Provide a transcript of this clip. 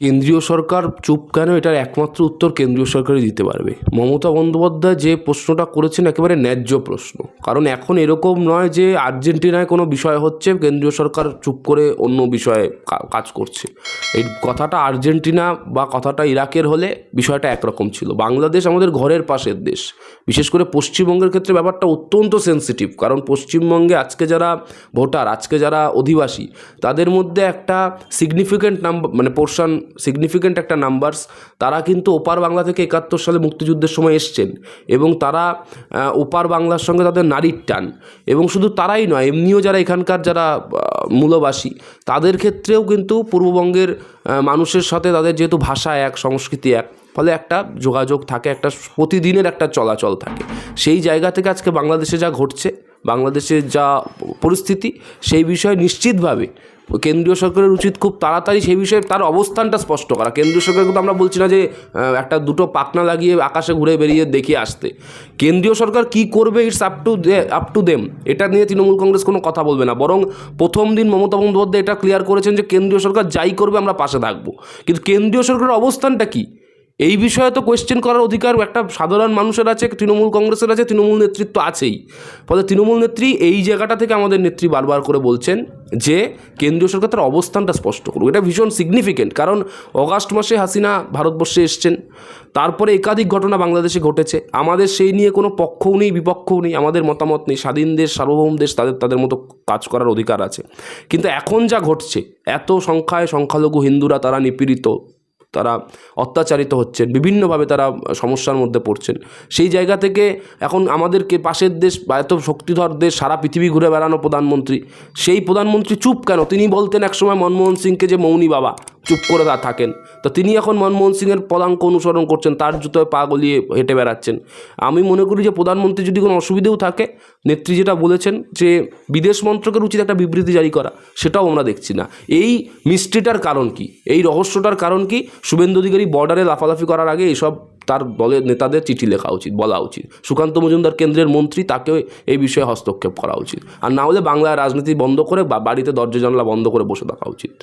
কেন্দ্রীয় সরকার চুপ কেন? এটার একমাত্র উত্তর কেন্দ্রীয় সরকারই দিতে পারবে। মমতা বন্দ্যোপাধ্যায় যে প্রশ্নটা করেছেন একেবারে ন্যায্য প্রশ্ন। কারণ এখন এরকম নয় যে আর্জেন্টিনায় কোনো বিষয় হচ্ছে, কেন্দ্রীয় সরকার চুপ করে অন্য বিষয়ে কাজ করছে। এই কথাটা আর্জেন্টিনা বা কথাটা ইরাকের হলে বিষয়টা একরকম ছিল। বাংলাদেশ আমাদের ঘরের পাশের দেশ। বিশেষ করে পশ্চিমবঙ্গের ক্ষেত্রে ব্যাপারটা অত্যন্ত সেন্সিটিভ কারণ পশ্চিমবঙ্গে আজকে যারা ভোটার, আজকে যারা অধিবাসী, তাদের মধ্যে একটা সিগনিফিক্যান্ট নাম্বার মানে পোর্শন সিগনিফিক্যান্ট একটা নাম্বারস তারা কিন্তু ওপার বাংলা থেকে একাত্তর সালে মুক্তিযুদ্ধের সময় এসছেন এবং তারা ওপার বাংলার সঙ্গে তাদের নারীর টান এবং শুধু তারাই নয়, এমনিও যারা এখানকার যারা মূলবাসী, তাদের ক্ষেত্রেও কিন্তু পূর্ববঙ্গের মানুষের সাথে তাদের যেহেতু ভাষা এক, সংস্কৃতি এক, ফলে একটা যোগাযোগ থাকে, একটা প্রতিদিনের একটা চলাচল থাকে। সেই জায়গা থেকে আজকে বাংলাদেশে যা ঘটছে, বাংলাদেশের যা পরিস্থিতি, সেই বিষয়ে নিশ্চিতভাবে কেন্দ্রীয় সরকারের উচিত খুব তাড়াতাড়ি সেই বিষয়ে তার অবস্থানটা স্পষ্ট করা। কেন্দ্রীয় সরকার কিন্তু আমরা বলছি না যে একটা দুটো পাকনা লাগিয়ে আকাশে ঘুরে বেরিয়ে দেখে আসতে। কেন্দ্রীয় সরকার কি করবে it's up to up to them এটা নিয়ে তৃণমূল কংগ্রেস কোনো কথা বলবে না। বরং প্রথম দিন মমতা বন্দ্যোপাধ্যায় এটা ক্লিয়ার করেছেন যে, কেন্দ্রীয় সরকার যাই করবে আমরা পাশে থাকব। কিন্তু কেন্দ্রীয় সরকারের অবস্থানটা কি? এই বিষয়ে তো কোয়েশ্চেন করার অধিকার একটা সাধারণ মানুষের আছে, তৃণমূল কংগ্রেসের আছে, তৃণমূল নেতৃত্ব আছেই। ফলে তৃণমূল নেত্রী এই জায়গাটা থেকে আমাদের নেত্রী বারবার করে বলছেন যে কেন্দ্রীয় সরকার তার অবস্থানটা স্পষ্ট করুক। এটা ভীষণ সিগনিফিকেন্ট কারণ অগাস্ট মাসে হাসিনা ভারতবর্ষে এসছেন, তারপরে একাধিক ঘটনা বাংলাদেশে ঘটেছে। আমাদের সেই নিয়ে কোনো পক্ষও নেই, বিপক্ষও নেই, আমাদের মতামত নেই। স্বাধীন দেশ, সার্বভৌম দেশ তাদের তাদের মতো কাজ করার অধিকার আছে। কিন্তু এখন যা ঘটছে, এত সংখ্যায় সংখ্যালঘু হিন্দুরা তারা নিপীড়িত। তারা অত্যাচারিত হচ্ছেন, বিভিন্নভাবে তারা সমস্যার মধ্যে পড়ছেন। সেই জায়গা থেকে এখন আমাদেরকে পাশের দেশ বা এত শক্তিধর দেশ সারা পৃথিবী ঘুরে বেড়ানো প্রধানমন্ত্রী, সেই প্রধানমন্ত্রী চুপ কেন? তিনি বলতেন একসময় মনমোহন সিংকে যে মৌনী বাবা, চুপ করে থাকেন। তো তিনি এখন মনমোহন সিংয়ের পদাঙ্ক অনুসরণ করছেন, তার জুতোয় পা গলিয়ে হেঁটে বেড়াচ্ছেন। আমি মনে করি যে প্রধানমন্ত্রী যদি কোনো অসুবিধেও থাকে, নেত্রী যেটা বলেছেন যে বিদেশ মন্ত্রকের উচিত একটা বিবৃতি জারি করা, সেটাও আমরা দেখছি না। এই মিস্ট্রিটার কারণ কি? এই রহস্যটার কারণ কি? শুভেন্দু অধিকারী বর্ডারে লাফালাফি করার আগে এইসব তার দলের নেতাদের চিঠি লেখা উচিত, বলা উচিত। সুকান্ত মজুমদার কেন্দ্রের মন্ত্রী, তাকেও এই বিষয়ে হস্তক্ষেপ করা উচিত। আর না হলে বাংলার রাজনীতি বন্ধ করে বাড়িতে দরজা জানলা বন্ধ করে বসে থাকা উচিত।